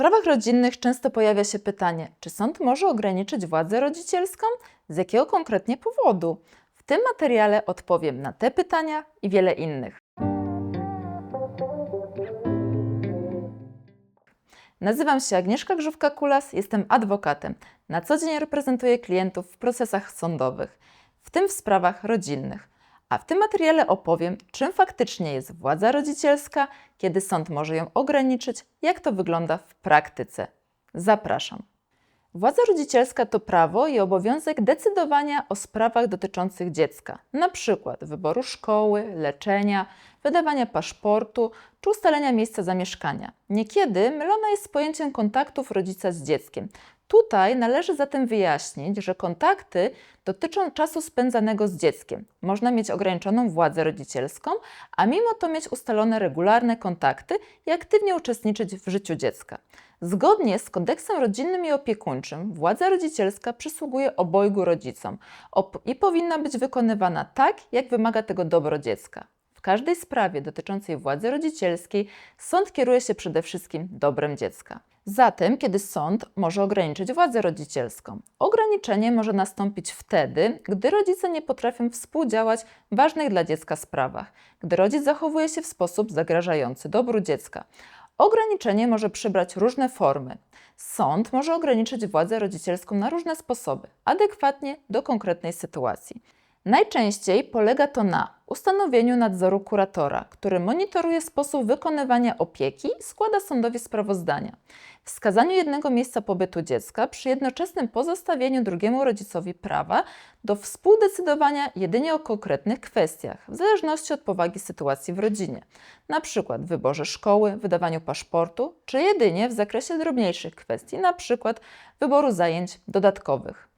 sprawach rodzinnych często pojawia się pytanie, czy sąd może ograniczyć władzę rodzicielską? Z jakiego konkretnie powodu? W tym materiale odpowiem na te pytania i wiele innych. Nazywam się Agnieszka Grzówka-Kulas, jestem adwokatem. Na co dzień reprezentuję klientów w procesach sądowych, w tym w sprawach rodzinnych. A w tym materiale opowiem, czym faktycznie jest władza rodzicielska, kiedy sąd może ją ograniczyć, jak to wygląda w praktyce. Zapraszam. Władza rodzicielska to prawo i obowiązek decydowania o sprawach dotyczących dziecka, przykład wyboru szkoły, leczenia, wydawania paszportu czy ustalenia miejsca zamieszkania. Niekiedy mylona jest z pojęciem kontaktów rodzica z dzieckiem. Tutaj należy zatem wyjaśnić, że kontakty dotyczą czasu spędzanego z dzieckiem. Można mieć ograniczoną władzę rodzicielską, a mimo to mieć ustalone regularne kontakty i aktywnie uczestniczyć w życiu dziecka. Zgodnie z kodeksem rodzinnym i opiekuńczym, władza rodzicielska przysługuje obojgu rodzicom i powinna być wykonywana tak, jak wymaga tego dobro dziecka. W każdej sprawie dotyczącej władzy rodzicielskiej sąd kieruje się przede wszystkim dobrem dziecka. Zatem, kiedy sąd może ograniczyć władzę rodzicielską? Ograniczenie może nastąpić wtedy, gdy rodzice nie potrafią współdziałać w ważnych dla dziecka sprawach, gdy rodzic zachowuje się w sposób zagrażający dobru dziecka. Ograniczenie może przybrać różne formy. Sąd może ograniczyć władzę rodzicielską na różne sposoby, adekwatnie do konkretnej sytuacji. Najczęściej polega to na ustanowieniu nadzoru kuratora, który monitoruje sposób wykonywania opieki składa sądowi sprawozdania, wskazaniu jednego miejsca pobytu dziecka przy jednoczesnym pozostawieniu drugiemu rodzicowi prawa do współdecydowania jedynie o konkretnych kwestiach, w zależności od powagi sytuacji w rodzinie, np. wyborze szkoły, wydawaniu paszportu, czy jedynie w zakresie drobniejszych kwestii, np. wyboru zajęć dodatkowych.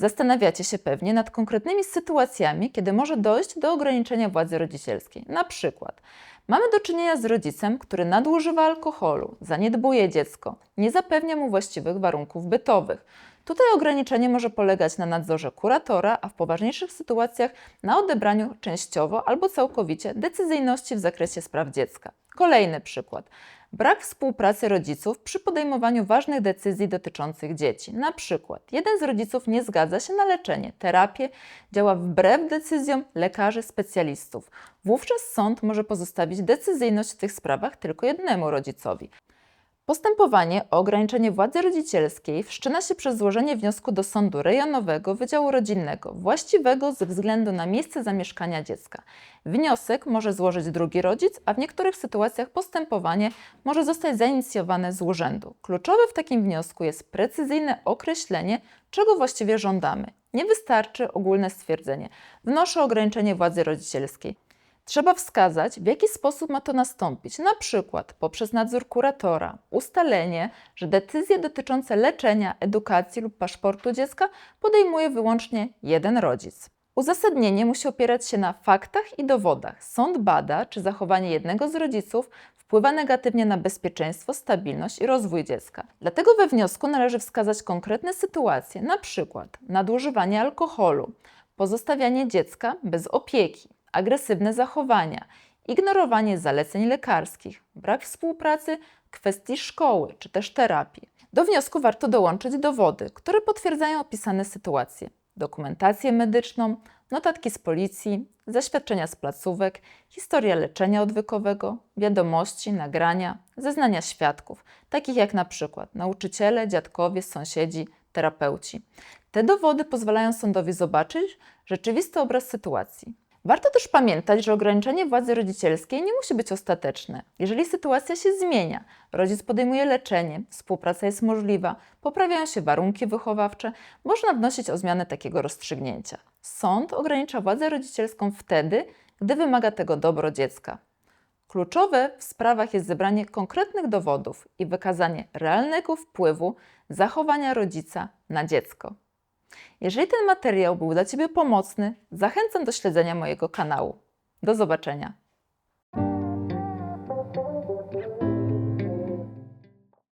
Zastanawiacie się pewnie nad konkretnymi sytuacjami, kiedy może dojść do ograniczenia władzy rodzicielskiej. Na przykład mamy do czynienia z rodzicem, który nadużywa alkoholu, zaniedbuje dziecko, nie zapewnia mu właściwych warunków bytowych. Tutaj ograniczenie może polegać na nadzorze kuratora, a w poważniejszych sytuacjach na odebraniu częściowo albo całkowicie decyzyjności w zakresie spraw dziecka. Kolejny przykład. Brak współpracy rodziców przy podejmowaniu ważnych decyzji dotyczących dzieci. Na przykład jeden z rodziców nie zgadza się na leczenie, terapię, działa wbrew decyzjom lekarzy specjalistów. Wówczas sąd może pozostawić decyzyjność w tych sprawach tylko jednemu rodzicowi. Postępowanie o ograniczenie władzy rodzicielskiej wszczyna się przez złożenie wniosku do sądu rejonowego Wydziału Rodzinnego, właściwego ze względu na miejsce zamieszkania dziecka. Wniosek może złożyć drugi rodzic, a w niektórych sytuacjach postępowanie może zostać zainicjowane z urzędu. Kluczowe w takim wniosku jest precyzyjne określenie, czego właściwie żądamy. Nie wystarczy ogólne stwierdzenie: wnoszę ograniczenie władzy rodzicielskiej. Trzeba wskazać, w jaki sposób ma to nastąpić, na przykład poprzez nadzór kuratora, ustalenie, że decyzje dotyczące leczenia, edukacji lub paszportu dziecka podejmuje wyłącznie jeden rodzic. Uzasadnienie musi opierać się na faktach i dowodach. Sąd bada, czy zachowanie jednego z rodziców wpływa negatywnie na bezpieczeństwo, stabilność i rozwój dziecka. Dlatego we wniosku należy wskazać konkretne sytuacje, na przykład nadużywanie alkoholu, pozostawianie dziecka bez opieki, agresywne zachowania, ignorowanie zaleceń lekarskich, brak współpracy w kwestii szkoły czy też terapii. Do wniosku warto dołączyć dowody, które potwierdzają opisane sytuacje, dokumentację medyczną, notatki z policji, zaświadczenia z placówek, historia leczenia odwykowego, wiadomości, nagrania, zeznania świadków, takich jak na przykład nauczyciele, dziadkowie, sąsiedzi, terapeuci. Te dowody pozwalają sądowi zobaczyć rzeczywisty obraz sytuacji. Warto też pamiętać, że ograniczenie władzy rodzicielskiej nie musi być ostateczne. Jeżeli sytuacja się zmienia, rodzic podejmuje leczenie, współpraca jest możliwa, poprawiają się warunki wychowawcze, można wnosić o zmianę takiego rozstrzygnięcia. Sąd ogranicza władzę rodzicielską wtedy, gdy wymaga tego dobro dziecka. Kluczowe w sprawach jest zebranie konkretnych dowodów i wykazanie realnego wpływu zachowania rodzica na dziecko. Jeżeli ten materiał był dla Ciebie pomocny, zachęcam do śledzenia mojego kanału. Do zobaczenia.